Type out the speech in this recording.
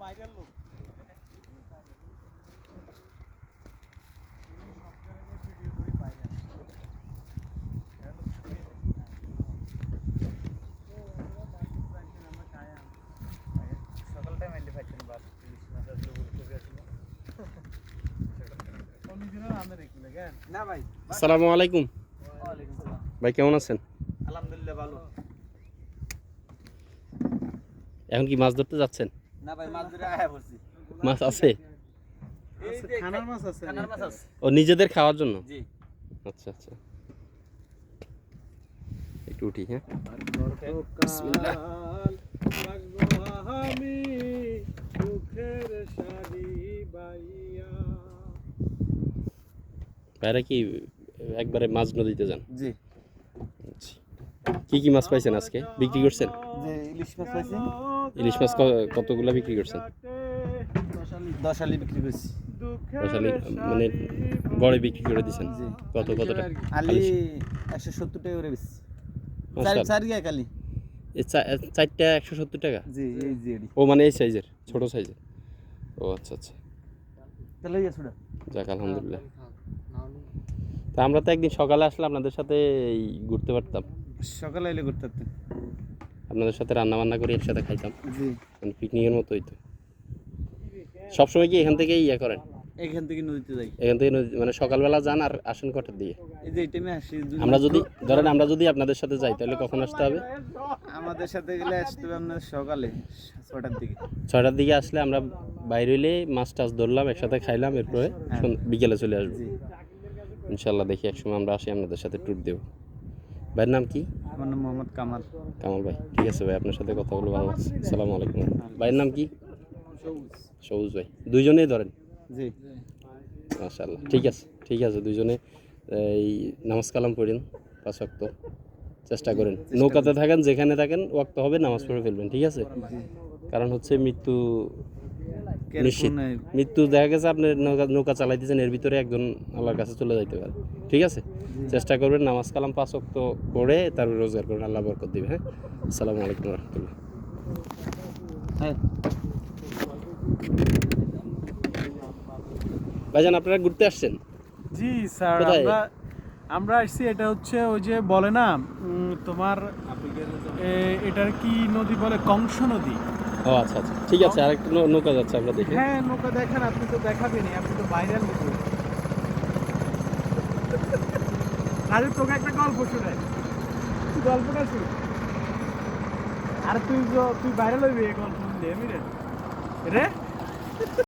বাইরের লোক। ভাই। আসসালামু আলাইকুম। ওয়ালাইকুম সালাম ভাই কেমন আছেন? আলহামদুলিল্লাহ ভালো। এখন কি মাছ ধরতে যাচ্ছেন? না ভাই মাছ ধরে আয়া বলছি মাছ আছে? খানার মাছ আছে। খানার মাছ আছে। ও নিজেদের খাওয়ার জন্য? জি। আচ্ছা আচ্ছা। একটু উঠি হ্যাঁ? বিসমিল্লাহ। আমি সুখের শাড়ি বাইয়া ভাইরা কি একবারে মাছ নদীতে যান? জি। আচ্ছা। কি কি মাছ পাইছেন আজকে? বিক্রি করছেন? যে ইলিশ মাছ পাইছি। ইলিশ মাছ ক- কতগুলা বিক্রি করছেন? দশ আলি বিক্রি করছি। আসলে মানে গড়ে বিক্রি করে দিছেন? কত কত টাকা? আলি একশো সত্তর টাকা করে বেশি চার গিয়া কালি চারটা একশো সত্তর টাকা? জি এই যে ও মানে এই সাইজের ছোট সাইজের। ও আচ্ছা আচ্ছা। তাহলে যাক আলহামদুলিল্লাহ। তা আমরা তো একদিন সকালে আসলে আপনাদের সাথে ঘুরতে পারতাম। সকালে এলে করতে আপনাদের সাথে রান্না বান্না করে একসাথে খাইতাম। জি। মানে পিকনিকের মতো হইতো। সবসময় কি এখান থেকেই ইয়ে করেন? এখান থেকে নদীতে যাই। এখান থেকে নদী- মানে সকালবেলা যান আর আসেন কটার দিকে? এই যে এই টাইমে আসি আমরা যদি ধরেন আমরা যদি আপনাদের সাথে যাই তাহলে কখন আসতে হবে? আমাদের সাথে গেলে আসতে হবে আপনার সকালে ছটার দিকে। ছয়টার দিকে আসলে আমরা বাইরে হইলে মাছ টাছ ধরলাম একসাথে খাইলাম এরপরে সন- বিকেলে চলে আসব। ইনশাল্লাহ দেখি একসময় আমরা আসি আপনাদের সাথে ট্যুর দেবো। ভাইয়ের নাম কি? আমার নাম মোহাম্মদ কামাল। কামাল ভাই ঠিক আছে ভাই আপনার সাথে কথা বলে ভালো লাগছে। সালামু আলাইকুম। ভাইয়ের নাম কি? সবুজ ভাই। দুইজনেই ধরেন? জি। মাশাল্লাহ ঠিক আছে ঠিক আছে দুইজনে এই নামাজ কালাম পড়েন পাঁচ ওয়াক্ত। চেষ্টা করেন। নৌকাতে থাকেন যেখানে থাকেন ওয়াক্ত হবে নামাজ পড়ে ফেলবেন ঠিক আছে? কারণ হচ্ছে মৃত্যু নিশ্চিত। মৃত্যু দেখা গেছে আপনি নৌকা নৌকা চালাইতেছেন এর ভিতরে একজন আল্লাহর কাছে চলে যাইতে পারে ঠিক আছে? চেষ্টা করবেন নামাজ কালাম পাঁচ ওয়াক্ত করে তারপর রোজগার করবেন আল্লাহ বরকত দিবে হ্যাঁ? আসসালামু আলাইকুম রহমতুল্লাহ। হ্যাঁ। ভাইজান আপনারা ঘুরতে আসছেন? জি স্যার আমরা আমরা আসছি এটা হচ্ছে ওই যে বলে না তোমার এটার কি নদী বলে? কংস নদী। ও আচ্ছা আচ্ছা। ঠিক আছে আরেকটা নৌকা যাচ্ছে আমরা দেখি। হ্যাঁ নৌকা দেখেন আপনি তো দেখাবেনই আপনি তো ভাইরাল লোক আরে তোকে একটা গল্প শুনে তুই গল্পটা শুন। আরে তুই তুই বাইরে লইবি এই গল্প। শুনলে আমি রে। রে?